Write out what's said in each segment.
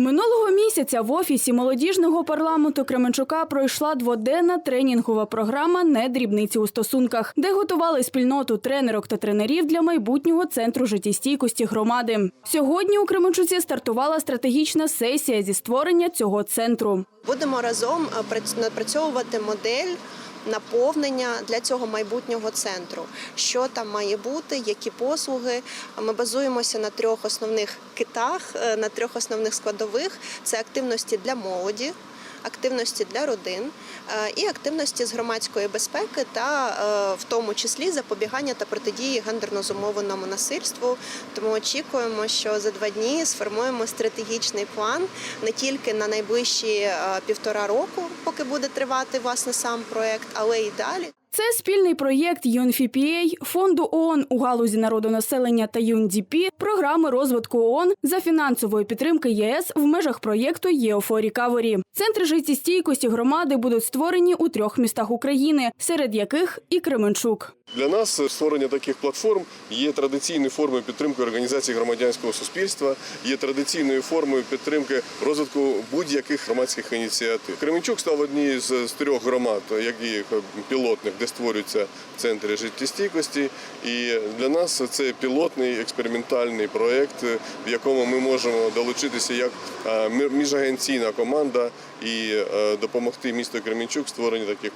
Минулого місяця в офісі молодіжного парламенту Кременчука пройшла дводенна тренінгова програма «Не дрібниці у стосунках, де готували спільноту тренерок та тренерів для майбутнього центру життєстійкості громади. Сьогодні у Кременчуці стартувала стратегічна сесія зі створення цього центру. Будемо разом напрацьовувати модель. Наповнення для цього майбутнього центру, що там має бути, які послуги. Ми базуємося на трьох основних китах, е, на трьох основних складових: це активності для молоді, активності для родин е, і активності з громадської безпеки, та е, в тому числі запобігання та протидії гендерно зумовленому насильству. Тому очікуємо, що за два дні сформуємо стратегічний план не тільки на найближчі е, півтора року, поки буде тривати власне сам проект, але й далі. Це спільний проєкт UNFPA, фонду ООН у галузі народонаселення та UNDP, програми розвитку ООН за фінансової підтримки ЄС в межах проєкту «ЄОФО Рікаворі». Центри життєстійкості громади будуть створені у трьох містах України, серед яких і Кременчук. Для нас створення таких платформ є традиційною формою підтримки організацій громадянського суспільства, є традиційною формою підтримки розвитку будь-яких громадських ініціатив. Кременчук став однією з, трьох громад, які пілотних, створюються центри життєстійкості. І для нас це пілотний експериментальний проєкт, в якому ми можемо долучитися як міжагенційна команда і е, допомогти місту Кремінчук в створенні таких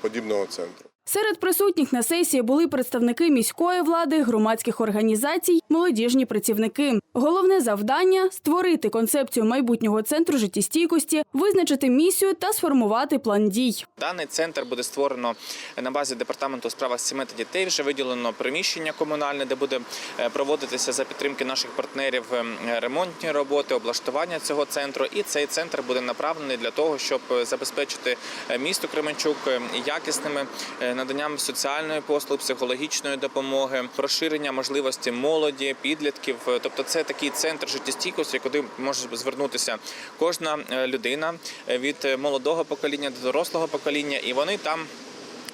подібного центру. Серед присутніх на сесії були представники міської влади, громадських організацій, молодіжні працівники. Головне завдання створити концепцію майбутнього центру життєстійкості, визначити місію та сформувати план дій. Даний центр буде створено на базі департаменту у справах сімей та дітей. Вже виділено приміщення комунальне, де буде е, проводитися за підтримки наших партнерів е, ремонтні роботи, облаштування цього центру. І цей центр буде направлений для того, щоб е, забезпечити е, місто Кременчук якісними наданням соціальної послуги, психологічної допомоги, розширення можливості молоді, підлітків. Тобто, це такий центр життєстійкості, куди може звернутися кожна е, людина від е, молодого покоління до дорослого покоління, і вони там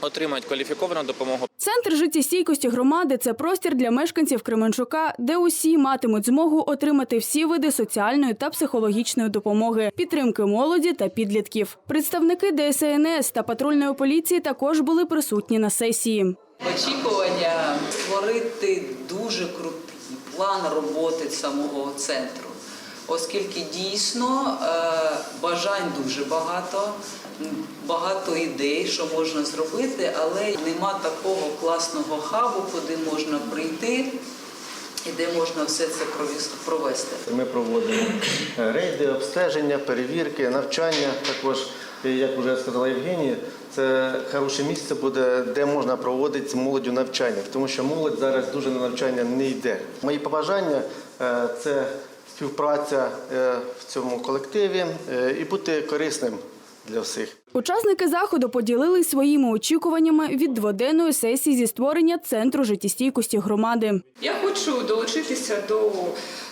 отримають кваліфіковану допомогу. Центр життєстійкості громади це простір для мешканців Кременчука, де усі матимуть змогу отримати всі види соціальної та психологічної допомоги, підтримки молоді та підлітків. Представники ДСНС та патрульної поліції також були присутні на сесії. Очікування створити дуже крутий план роботи самого центру, оскільки дійсно е, бажань дуже багато, багато ідей, що можна зробити, але нема такого класного хабу, куди можна прийти і де можна все це провести. Ми проводимо е, рейди, обстеження, перевірки, навчання. Також, як вже сказала Євгенія, це хороше місце буде, де можна проводити молоддю навчання, тому що молодь зараз дуже на навчання не йде. Мої побажання е, це співпраця е, в цьому колективі е, і бути корисним для всіх. Учасники заходу поділились своїми очікуваннями від дводенної сесії зі створення центру життєстійкості громади. Я хочу долучитися до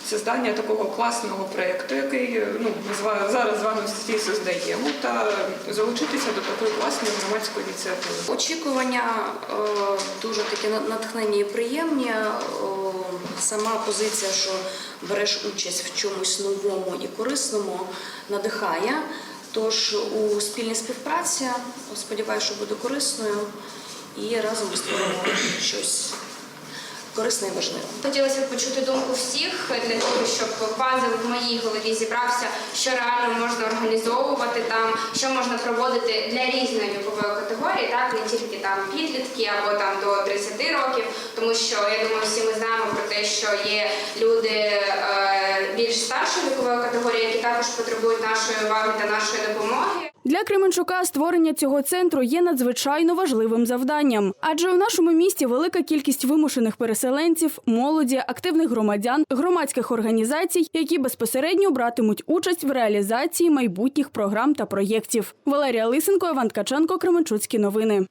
создання такого класного проєкту, який ну, з зараз з вами всі создаємо, та залучитися до такої класної громадської ініціативи. Очікування е, дуже такі на- натхненні і приємні. Е, Сама позиція, що береш участь в чомусь новому і корисному, надихає. Тож у спільній співпраці сподіваюся, що буде корисною і разом створимо щось корисне і важливе. Хотілося б почути думку всіх для того, щоб пазл в моїй голові зібрався, що реально можна організовувати там, що можна проводити для різної вікової категорії, так не тільки там підлітки або там до 30 років, тому що я думаю, всі ми знаємо про те, що є люди е, більш старшої вікової категорії, також потребують нашої уваги та нашої допомоги. Для Кременчука створення цього центру є надзвичайно важливим завданням, адже у нашому місті велика кількість вимушених переселенців, молоді, активних громадян, громадських організацій, які безпосередньо братимуть участь в реалізації майбутніх програм та проєктів. Валерія Лисенко, Іван Ткаченко, Кременчуцькі новини.